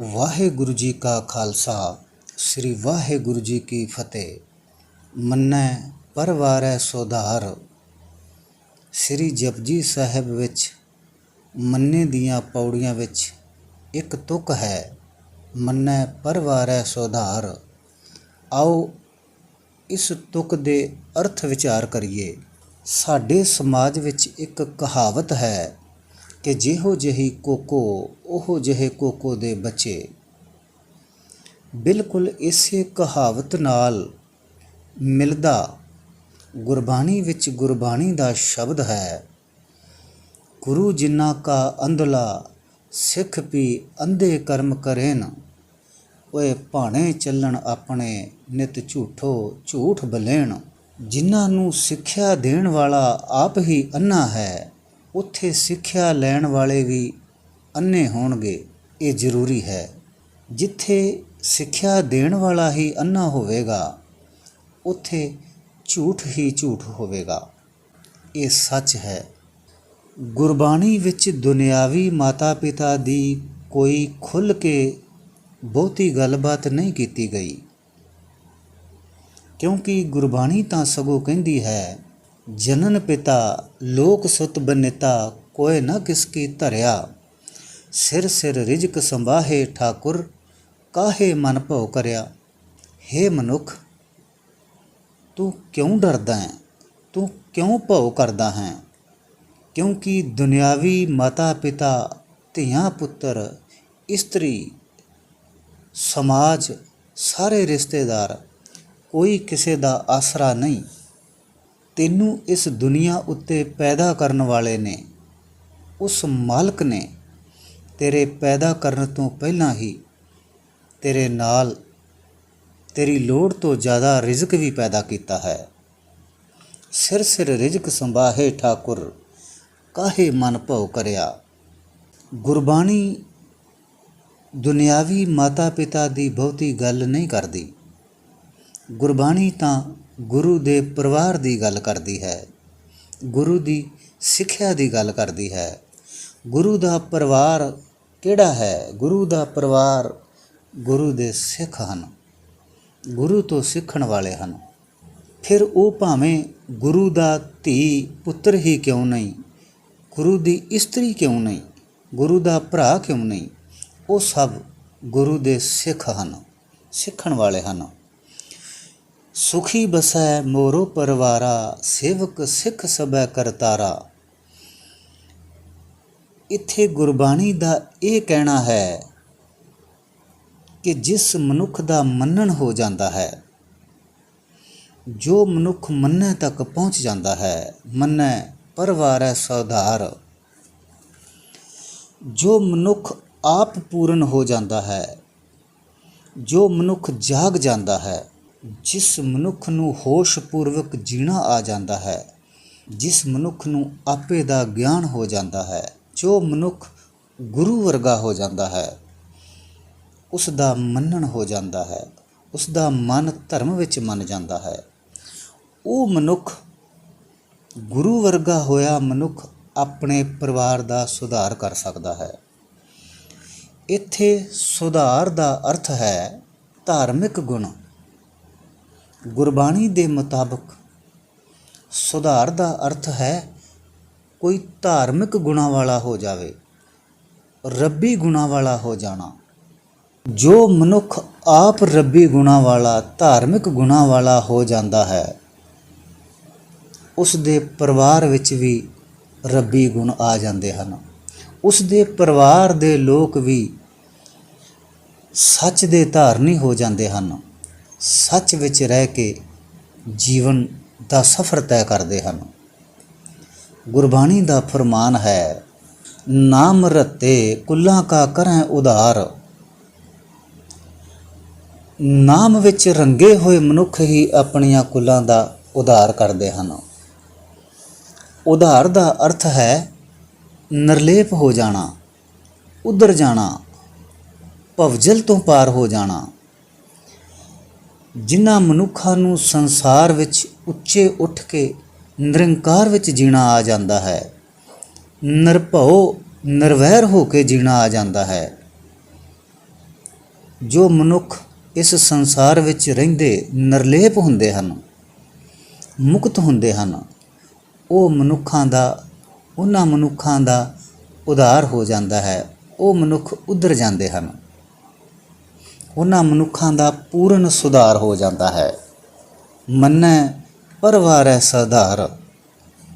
ਵਾਹਿਗੁਰੂ ਜੀ ਕਾ ਖਾਲਸਾ, ਸ੍ਰੀ ਵਾਹਿਗੁਰੂ ਜੀ ਕੀ ਫਤਿਹ। ਮੰਨੈ, ਪਰਵਾਰੈ ਸੋਧਾਰ। ਸ੍ਰੀ ਜਪਜੀ ਸਾਹਿਬ ਵਿੱਚ, ਮੰਨੇ ਦੀਆਂ ਪੌੜੀਆਂ ਵਿੱਚ ਇੱਕ ਤੁਕ ਹੈ, ਮੰਨੈ, ਪਰਵਾਰੈ ਸੋਧਾਰ। ਆਓ ਇਸ ਤੁਕ ਦੇ ਅਰਥ ਵਿਚਾਰ ਕਰੀਏ। ਸਾਡੇ ਸਮਾਜ ਵਿੱਚ ਇੱਕ ਕਹਾਵਤ ਹੈ ਕਿ ਜਿਹੋ ਜਿਹੀ ਕੋਕੋ, ਉਹੋ ਜਿਹੇ ਕੋਕੋ ਦੇ ਬੱਚੇ। ਬਿਲਕੁਲ ਇਸੇ ਕਹਾਵਤ ਨਾਲ ਮਿਲਦਾ ਗੁਰਬਾਣੀ ਵਿੱਚ ਗੁਰਬਾਣੀ ਦਾ ਸ਼ਬਦ ਹੈ, ਗੁਰੂ ਜਿਨ੍ਹਾਂ ਕਾ ਅੰਧਲਾ, ਸਿੱਖ ਵੀ ਅੰਧੇ ਕਰਮ ਕਰੇਨ, ਓਏ ਭਾਣੇ ਚੱਲਣ ਆਪਣੇ ਨਿਤ ਝੂਠੋ ਝੂਠ ਬਲੇਣ ਜਿਨ੍ਹਾਂ ਨੂੰ ਸਿੱਖਿਆ ਦੇਣ ਵਾਲਾ ਆਪ ਹੀ ਅੰਨਾ ਹੈ ਉੱਥੇ ਸਿੱਖਿਆ ਲੈਣ ਵਾਲੇ ਵੀ ਅੰਨੇ ਹੋਣਗੇ। ਇਹ ਜ਼ਰੂਰੀ ਹੈ। ਜਿੱਥੇ ਸਿੱਖਿਆ ਦੇਣ ਵਾਲਾ ਹੀ ਅੰਨਾ ਹੋਵੇਗਾ, ਉੱਥੇ ਝੂਠ ਹੀ ਝੂਠ ਹੋਵੇਗਾ। ਇਹ ਸੱਚ ਹੈ। ਗੁਰਬਾਣੀ ਵਿੱਚ ਦੁਨਿਆਵੀ ਮਾਤਾ-ਪਿਤਾ ਦੀ ਕੋਈ ਖੁੱਲ੍ਹ ਕੇ ਬਹੁਤੀ ਗੱਲਬਾਤ ਨਹੀਂ ਕੀਤੀ ਗਈ। ਕਿਉਂਕਿ ਗੁਰਬਾਣੀ ਤਾਂ ਸਗੋਂ ਕਹਿੰਦੀ ਹੈ ਜਨਨ ਪਿਤਾ, ਲੋਕ ਸੁਤ ਬਨਿਤਾ ਕੋਏ ਨਾ ਕਿਸ ਕੀ ਧਰਿਆ। ਸਿਰ ਸਿਰ ਰਿਜਕ ਸੰਭਾਹੇ ਠਾਕੁਰ, ਕਾਹੇ ਮਨ ਭਉ ਕਰਿਆ। हे ਮਨੁੱਖ, ਤੂੰ ਕਿਉਂ ਡਰਦਾ ਹੈ? ਤੂੰ ਕਿਉਂ ਭਉ ਕਰਦਾ ਹੈ? ਕਿਉਂਕਿ ਦੁਨਿਆਵੀ ਮਾਤਾ ਪਿਤਾ, ਧੀਆਂ ਪੁੱਤਰ, ਇਸਤਰੀ, ਸਮਾਜ, ਸਾਰੇ ਰਿਸ਼ਤੇਦਾਰ, ਕੋਈ ਕਿਸੇ ਦਾ ਆਸਰਾ ਨਹੀਂ। ਤੈਨੂੰ ਇਸ ਦੁਨੀਆ ਉੱਤੇ ਪੈਦਾ ਕਰਨ ਵਾਲੇ ਨੇ, ਉਸ ਮਾਲਕ ਨੇ ਤੇਰੇ ਪੈਦਾ ਕਰਨ ਤੋਂ ਪਹਿਲਾਂ ਹੀ ਤੇਰੇ ਨਾਲ ਤੇਰੀ ਲੋੜ ਤੋਂ ਜ਼ਿਆਦਾ ਰਿਜ਼ਕ ਵੀ ਪੈਦਾ ਕੀਤਾ ਹੈ। ਸਿਰ ਸਿਰ ਰਿਜ਼ਕ ਸੰਭਾਹੇ ਠਾਕੁਰ, ਕਾਹੇ ਮਨ ਭਉ ਕਰਿਆ। ਗੁਰਬਾਣੀ ਦੁਨਿਆਵੀ ਮਾਤਾ ਪਿਤਾ ਦੀ ਬਹੁਤੀ ਗੱਲ ਨਹੀਂ ਕਰਦੀ। ਗੁਰਬਾਣੀ ਤਾਂ ਗੁਰੂ ਦੇ ਪਰਿਵਾਰ ਦੀ ਗੱਲ ਕਰਦੀ ਹੈ, ਗੁਰੂ ਦੀ ਸਿੱਖਿਆ ਦੀ ਗੱਲ ਕਰਦੀ ਹੈ। ਗੁਰੂ ਦਾ ਪਰਿਵਾਰ ਕਿਹੜਾ ਹੈ? ਗੁਰੂ ਦਾ ਪਰਿਵਾਰ ਗੁਰੂ ਦੇ ਸਿੱਖ ਹਨ। ਗੁਰੂ ਤੋਂ ਸਿੱਖਣ ਵਾਲੇ ਹਨ। ਫਿਰ ਉਹ ਭਾਵੇਂ ਗੁਰੂ ਦਾ ਧੀ ਪੁੱਤਰ ਹੀ ਕਿਉਂ ਨਹੀਂ, ਗੁਰੂ ਦੀ ਇਸਤਰੀ ਕਿਉਂ ਨਹੀਂ, ਗੁਰੂ ਦਾ ਭਰਾ ਕਿਉਂ ਨਹੀਂ, ਉਹ ਸਭ ਗੁਰੂ ਦੇ ਸਿੱਖ ਹਨ, ਸਿੱਖਣ ਵਾਲੇ ਹਨ। ਸੁਖੀ ਬਸੈ ਮੋਰੋ ਪਰਵਾਰਾ, ਸੇਵਕ ਸਿੱਖ ਸਭੈ ਕਰਤਾਰਾ ਇੱਥੇ ਗੁਰਬਾਣੀ ਦਾ ਇਹ ਕਹਿਣਾ ਹੈ ਕਿ ਜਿਸ ਮਨੁੱਖ ਦਾ ਮੰਨਣ ਹੋ ਜਾਂਦਾ ਹੈ, ਜੋ ਮਨੁੱਖ ਮੰਨੈ ਤੱਕ ਪਹੁੰਚ ਜਾਂਦਾ ਹੈ, ਮੰਨੈ ਪਰਵਾਰੈ ਸੌਧਾਰ। ਜੋ ਮਨੁੱਖ ਆਪ ਪੂਰਨ ਹੋ ਜਾਂਦਾ ਹੈ, ਜੋ ਮਨੁੱਖ ਜਾਗ ਜਾਂਦਾ ਹੈ ਜਿਸ ਮਨੁੱਖ ਨੂੰ ਹੋਸ਼ ਪੂਰਵਕ ਜੀਣਾ ਆ ਜਾਂਦਾ ਹੈ, ਜਿਸ ਮਨੁੱਖ ਨੂੰ ਆਪੇ ਦਾ ਗਿਆਨ ਹੋ ਜਾਂਦਾ ਹੈ, ਜੋ ਮਨੁੱਖ ਗੁਰੂ ਵਰਗਾ ਹੋ ਜਾਂਦਾ ਹੈ, ਉਸ ਦਾ ਮੰਨਣ ਹੋ ਜਾਂਦਾ ਹੈ, ਉਸ ਦਾ ਮਨ ਧਰਮ ਵਿੱਚ ਮੰਨ ਜਾਂਦਾ ਹੈ। ਉਹ ਮਨੁੱਖ ਗੁਰੂ ਵਰਗਾ ਹੋਇਆ ਮਨੁੱਖ ਆਪਣੇ ਪਰਿਵਾਰ ਦਾ ਸੁਧਾਰ ਕਰ ਸਕਦਾ ਹੈ। ਇੱਥੇ ਸੁਧਾਰ ਦਾ ਅਰਥ ਹੈ ਧਾਰਮਿਕ ਗੁਣ। ਗੁਰਬਾਣੀ ਦੇ ਮੁਤਾਬਕ ਸੁਧਾਰ ਦਾ ਅਰਥ ਹੈ, ਕੋਈ ਧਾਰਮਿਕ ਗੁਣਾ ਵਾਲਾ ਹੋ ਜਾਵੇ, ਰੱਬੀ ਗੁਣਾ ਵਾਲਾ ਹੋ ਜਾਣਾ। ਜੋ ਮਨੁੱਖ ਆਪ ਰੱਬੀ ਗੁਣਾ ਵਾਲਾ, ਧਾਰਮਿਕ ਗੁਣਾ ਵਾਲਾ ਹੋ ਜਾਂਦਾ ਹੈ ਉਸ ਦੇ ਪਰਿਵਾਰ ਵਿੱਚ ਵੀ ਰੱਬੀ ਗੁਣ ਆ ਜਾਂਦੇ ਹਨ। ਉਸ ਦੇ ਪਰਿਵਾਰ ਦੇ ਲੋਕ ਵੀ ਸੱਚ ਦੇ ਧਾਰਨੀ ਹੋ ਜਾਂਦੇ ਹਨ। ਸੱਚ ਵਿੱਚ ਰਹਿ ਕੇ ਜੀਵਨ ਦਾ ਸਫ਼ਰ ਤੈਅ ਕਰਦੇ ਹਨ। ਗੁਰਬਾਣੀ ਦਾ ਫਰਮਾਨ ਹੈ, ਨਾਮ ਰਤੇ ਕੁੱਲਾਂ ਕਾ ਕਰੈ ਉਧਾਰ। ਨਾਮ ਵਿੱਚ ਰੰਗੇ ਹੋਏ ਮਨੁੱਖ ਹੀ ਆਪਣੀਆਂ ਕੁੱਲਾਂ ਦਾ ਉਧਾਰ ਕਰਦੇ ਹਨ। ਉਧਾਰ ਦਾ ਅਰਥ ਹੈ, ਨਿਰਲੇਪ ਹੋ ਜਾਣਾ, ਉਧਰ ਜਾਣਾ, ਭਵਜਲ ਤੋਂ ਪਾਰ ਹੋ ਜਾਣਾ। ਜਿਨ੍ਹਾਂ ਮਨੁੱਖਾਂ ਨੂੰ ਸੰਸਾਰ ਵਿੱਚ ਉੱਚੇ ਉੱਠ ਕੇ ਨਿਰੰਕਾਰ ਵਿੱਚ ਜੀਣਾ ਆ ਜਾਂਦਾ ਹੈ, ਨਿਰਭਉ, ਨਿਰਵੈਰ ਹੋ ਕੇ ਜੀਣਾ ਆ ਜਾਂਦਾ ਹੈ। ਜੋ ਮਨੁੱਖ ਇਸ ਸੰਸਾਰ ਵਿੱਚ ਰਹਿੰਦੇ ਨਿਰਲੇਪ ਹੁੰਦੇ ਹਨ, ਮੁਕਤ ਹੁੰਦੇ ਹਨ, ਉਹ ਮਨੁੱਖਾਂ ਦਾ, ਉਹਨਾਂ ਮਨੁੱਖਾਂ ਦਾ ਉਧਾਰ ਹੋ ਜਾਂਦਾ ਹੈ, ਉਹ ਮਨੁੱਖ ਉਧਰ ਜਾਂਦੇ ਹਨ। ਉਹਨਾਂ ਮਨੁੱਖਾਂ ਦਾ ਪੂਰਨ ਸੁਧਾਰ ਹੋ ਜਾਂਦਾ ਹੈ। ਮੰਨੈ ਹੈ ਸਧਾਰ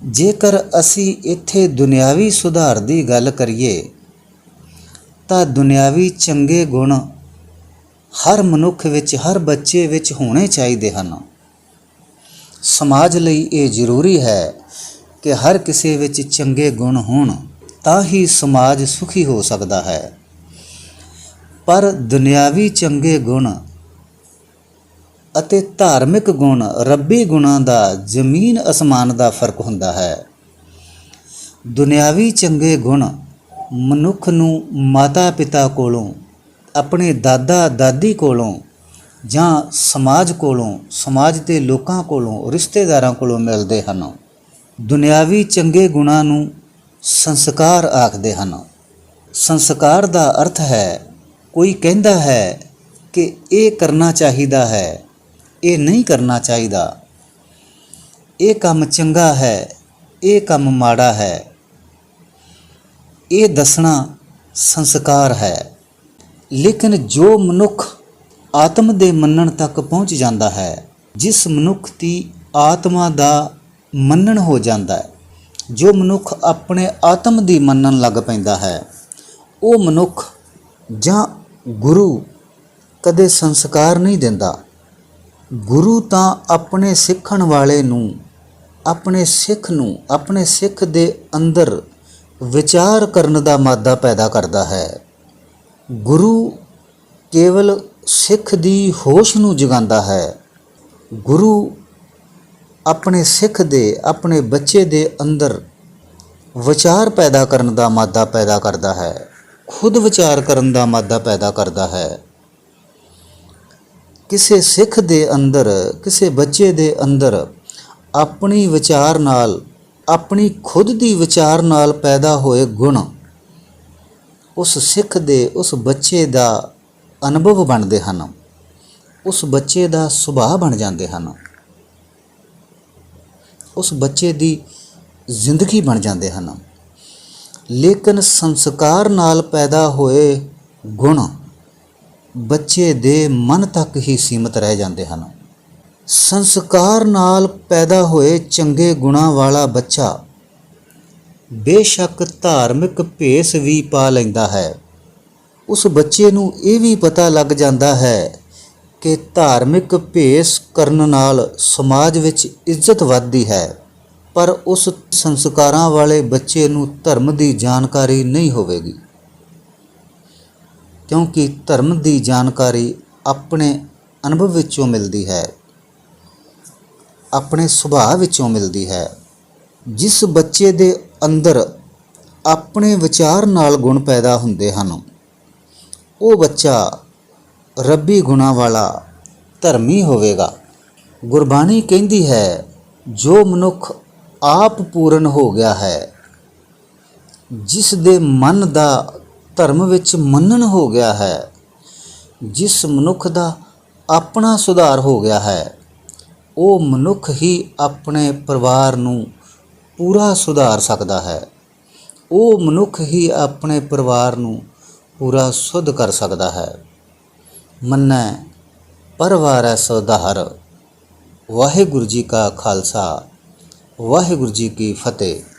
ਜੇਕਰ ਅਸੀਂ ਇੱਥੇ ਦੁਨਿਆਵੀ ਸੁਧਾਰ ਦੀ ਗੱਲ ਕਰੀਏ, ਤਾਂ ਦੁਨਿਆਵੀ ਚੰਗੇ ਗੁਣ ਹਰ ਮਨੁੱਖ ਵਿੱਚ, ਹਰ ਬੱਚੇ ਵਿੱਚ ਹੋਣੇ ਚਾਹੀਦੇ ਹਨ। ਸਮਾਜ ਲਈ ਇਹ ਜ਼ਰੂਰੀ ਹੈ ਕਿ ਹਰ ਕਿਸੇ ਵਿੱਚ ਚੰਗੇ ਗੁਣ ਹੋਣ, ਤਾਂ ਹੀ ਸਮਾਜ ਸੁਖੀ ਹੋ ਸਕਦਾ ਹੈ। ਪਰ ਦੁਨਿਆਵੀ ਚੰਗੇ ਗੁਣ ਅਤੇ ਧਾਰਮਿਕ ਗੁਣ ਰੱਬੀ ਗੁਣਾਂ ਦਾ ਜ਼ਮੀਨ ਅਸਮਾਨ ਦਾ ਫ਼ਰਕ ਹੁੰਦਾ ਹੈ। ਦੁਨਿਆਵੀ ਚੰਗੇ ਗੁਣ ਮਨੁੱਖ ਨੂੰ ਮਾਤਾ ਪਿਤਾ ਕੋਲੋਂ, ਆਪਣੇ ਦਾਦਾ ਦਾਦੀ ਕੋਲੋਂ ਜਾਂ ਸਮਾਜ ਕੋਲੋਂ, ਸਮਾਜ ਦੇ ਲੋਕਾਂ ਕੋਲੋਂ, ਰਿਸ਼ਤੇਦਾਰਾਂ ਕੋਲੋਂ ਮਿਲਦੇ ਹਨ। ਦੁਨਿਆਵੀ ਚੰਗੇ ਗੁਣਾਂ ਨੂੰ ਸੰਸਕਾਰ ਆਖਦੇ ਹਨ। ਸੰਸਕਾਰ ਦਾ ਅਰਥ ਹੈ ਕੋਈ ਕਹਿੰਦਾ ਹੈ ਕਿ ਇਹ ਕਰਨਾ ਚਾਹੀਦਾ ਹੈ, ਇਹ ਨਹੀਂ ਕਰਨਾ ਚਾਹੀਦਾ। ਇਹ ਕੰਮ ਚੰਗਾ ਹੈ, ਇਹ ਕੰਮ ਮਾੜਾ ਹੈ। ਇਹ ਦੱਸਣਾ ਸੰਸਕਾਰ ਹੈ। ਲੇਕਿਨ ਜੋ ਮਨੁੱਖ ਆਤਮ ਦੇ ਮੰਨਣ ਤੱਕ ਪਹੁੰਚ ਜਾਂਦਾ ਹੈ, ਜਿਸ ਮਨੁੱਖ ਦੀ ਆਤਮਾ ਦਾ ਮੰਨਣ ਹੋ ਜਾਂਦਾ ਹੈ, ਜੋ ਮਨੁੱਖ ਆਪਣੇ ਆਤਮ ਦੀ ਮੰਨਣ ਲੱਗ ਪੈਂਦਾ ਹੈ, ਉਹ ਮਨੁੱਖ ਜਾਂ ਗੁਰੂ ਕਦੇ ਸੰਸਕਾਰ ਨਹੀਂ ਦਿੰਦਾ। ਗੁਰੂ ਤਾਂ ਆਪਣੇ ਸਿੱਖਣ ਵਾਲੇ ਨੂੰ, ਆਪਣੇ ਸਿੱਖ ਨੂੰ, ਆਪਣੇ ਸਿੱਖ ਦੇ ਅੰਦਰ ਵਿਚਾਰ ਕਰਨ ਦਾ ਮਾਦਾ ਪੈਦਾ ਕਰਦਾ ਹੈ। ਗੁਰੂ ਕੇਵਲ ਸਿੱਖ ਦੀ ਹੋਸ਼ ਨੂੰ ਜਗਾਉਂਦਾ ਹੈ। ਗੁਰੂ ਆਪਣੇ ਸਿੱਖ ਦੇ, ਆਪਣੇ ਬੱਚੇ ਦੇ ਅੰਦਰ ਵਿਚਾਰ ਪੈਦਾ ਕਰਨ ਦਾ ਮਾਦਾ ਪੈਦਾ ਕਰਦਾ ਹੈ। ਖੁਦ ਵਿਚਾਰ ਕਰਨ ਦਾ ਮਾਦਾ ਪੈਦਾ ਕਰਦਾ ਹੈ। ਕਿਸੇ ਸਿੱਖ ਦੇ ਅੰਦਰ, ਕਿਸੇ ਬੱਚੇ ਦੇ ਅੰਦਰ ਆਪਣੀ ਵਿਚਾਰ ਨਾਲ, ਆਪਣੀ ਖੁਦ ਦੀ ਵਿਚਾਰ ਨਾਲ ਪੈਦਾ ਹੋਏ ਗੁਣ ਉਸ ਸਿੱਖ ਦੇ, ਉਸ ਬੱਚੇ ਦਾ ਅਨੁਭਵ ਬਣਦੇ ਹਨ। ਉਸ ਬੱਚੇ ਦਾ ਸੁਭਾਅ ਬਣ ਜਾਂਦੇ ਹਨ। ਉਸ ਬੱਚੇ ਦੀ ਜ਼ਿੰਦਗੀ ਬਣ ਜਾਂਦੇ ਹਨ। ਲੇਕਿਨ ਸੰਸਕਾਰ ਨਾਲ ਪੈਦਾ ਹੋਏ ਗੁਣ ਬੱਚੇ ਦੇ ਮਨ ਤੱਕ ਹੀ ਸੀਮਤ ਰਹਿ ਜਾਂਦੇ ਹਨ। ਸੰਸਕਾਰ ਨਾਲ ਪੈਦਾ ਹੋਏ ਚੰਗੇ ਗੁਣਾਂ ਵਾਲਾ ਬੱਚਾ ਬੇਸ਼ੱਕ ਧਾਰਮਿਕ ਭੇਸ ਵੀ ਪਾ ਲੈਂਦਾ ਹੈ। ਉਸ ਬੱਚੇ ਨੂੰ ਇਹ ਵੀ ਪਤਾ ਲੱਗ ਜਾਂਦਾ ਹੈ ਕਿ ਧਾਰਮਿਕ ਭੇਸ ਕਰਨ ਨਾਲ ਸਮਾਜ ਵਿੱਚ ਇੱਜ਼ਤ ਵੱਧਦੀ ਹੈ। ਪਰ ਉਸ ਸੰਸਕਾਰਾਂ ਵਾਲੇ ਬੱਚੇ ਨੂੰ ਧਰਮ ਦੀ ਜਾਣਕਾਰੀ ਨਹੀਂ ਹੋਵੇਗੀ। ਕਿਉਂਕਿ ਧਰਮ ਦੀ ਜਾਣਕਾਰੀ ਆਪਣੇ ਅਨੁਭਵ ਵਿੱਚੋਂ ਮਿਲਦੀ ਹੈ, ਆਪਣੇ ਸੁਭਾਅ ਵਿੱਚੋਂ ਮਿਲਦੀ ਹੈ। ਜਿਸ ਬੱਚੇ ਦੇ ਅੰਦਰ ਆਪਣੇ ਵਿਚਾਰ ਨਾਲ ਗੁਣ ਪੈਦਾ ਹੁੰਦੇ ਹਨ, ਉਹ ਬੱਚਾ ਰੱਬੀ ਗੁਣਾਂ ਵਾਲਾ ਧਰਮੀ ਹੋਵੇਗਾ। ਗੁਰਬਾਣੀ ਕਹਿੰਦੀ ਹੈ, ਜੋ ਮਨੁੱਖ ਆਪ ਪੂਰਨ ਹੋ ਗਿਆ ਹੈ। ਜਿਸ ਦੇ ਮਨ ਦਾ ਧਰਮ ਵਿੱਚ ਮੰਨਣ ਹੋ ਗਿਆ ਹੈ, ਜਿਸ ਮਨੁੱਖ ਦਾ ਆਪਣਾ ਸੁਧਾਰ ਹੋ ਗਿਆ ਹੈ, ਉਹ ਮਨੁੱਖ ਹੀ ਆਪਣੇ ਪਰਿਵਾਰ ਨੂੰ ਪੂਰਾ ਸੁਧਾਰ ਸਕਦਾ ਹੈ। ਉਹ ਮਨੁੱਖ ਹੀ ਆਪਣੇ ਪਰਿਵਾਰ ਨੂੰ ਪੂਰਾ ਸੁਧ ਕਰ ਸਕਦਾ ਹੈ। ਮੰਨੈ, ਪਰਵਾਰੈ ਸੁਧਾਰ, ਵਾਹਿਗੁਰੂ ਜੀ ਕਾ ਖਾਲਸਾ। ਵਾਹਿਗੁਰੂ ਜੀ ਕੀ ਫਤਿਹ।